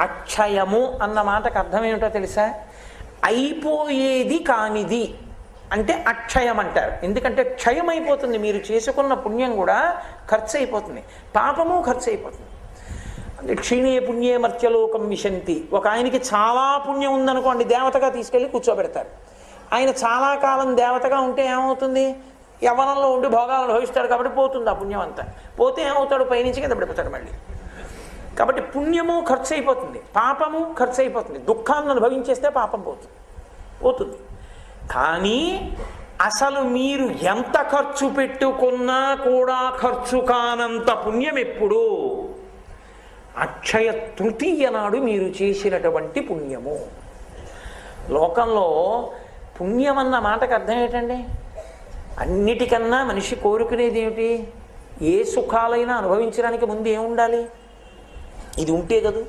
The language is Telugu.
అక్షయము అన్న మాటకు అర్థం ఏమిటో తెలుసా? అయిపోయేది కానిది అంటే అక్షయం అంటారు ఎందుకంటే క్షయం అయిపోతుంది మీరు చేసుకున్న పుణ్యం కూడా ఖర్చు అయిపోతుంది పాపము ఖర్చు అయిపోతుంది అంటే క్షీణే పుణ్యే మర్త్యలోకం విశంతి. ఒక ఆయనకి చాలా పుణ్యం ఉందనుకోండి దేవతగా తీసుకెళ్ళి కూర్చోబెడతారు. ఆయన చాలా కాలం దేవతగా ఉంటే ఏమవుతుంది? యవనంలో ఉండి భోగాలను అనుభవిస్తాడు కాబట్టి పోతుంది ఆ పుణ్యం అంతా పోతే ఏమవుతాడు? పైనుంచి కింద పడిపోతాడు మళ్ళీ. కాబట్టి పుణ్యము ఖర్చు అయిపోతుంది పాపము ఖర్చు అయిపోతుంది దుఃఖాన్ని అనుభవించేస్తే పాపం పోతుంది పోతుంది. కానీ అసలు మీరు ఎంత ఖర్చు పెట్టుకున్నా కూడా ఖర్చు కానంత పుణ్యం ఎప్పుడు? అక్షయ తృతీయ నాడు మీరు చేసినటువంటి పుణ్యము. లోకంలో పుణ్యం అన్న మాటకు అర్థం ఏంటండి? అన్నిటికన్నా మనిషి కోరుకునేది ఏమిటి? ఏ సుఖాలైనా అనుభవించడానికి ముందు ఏముండాలి? ఇది ఉంటే కదా?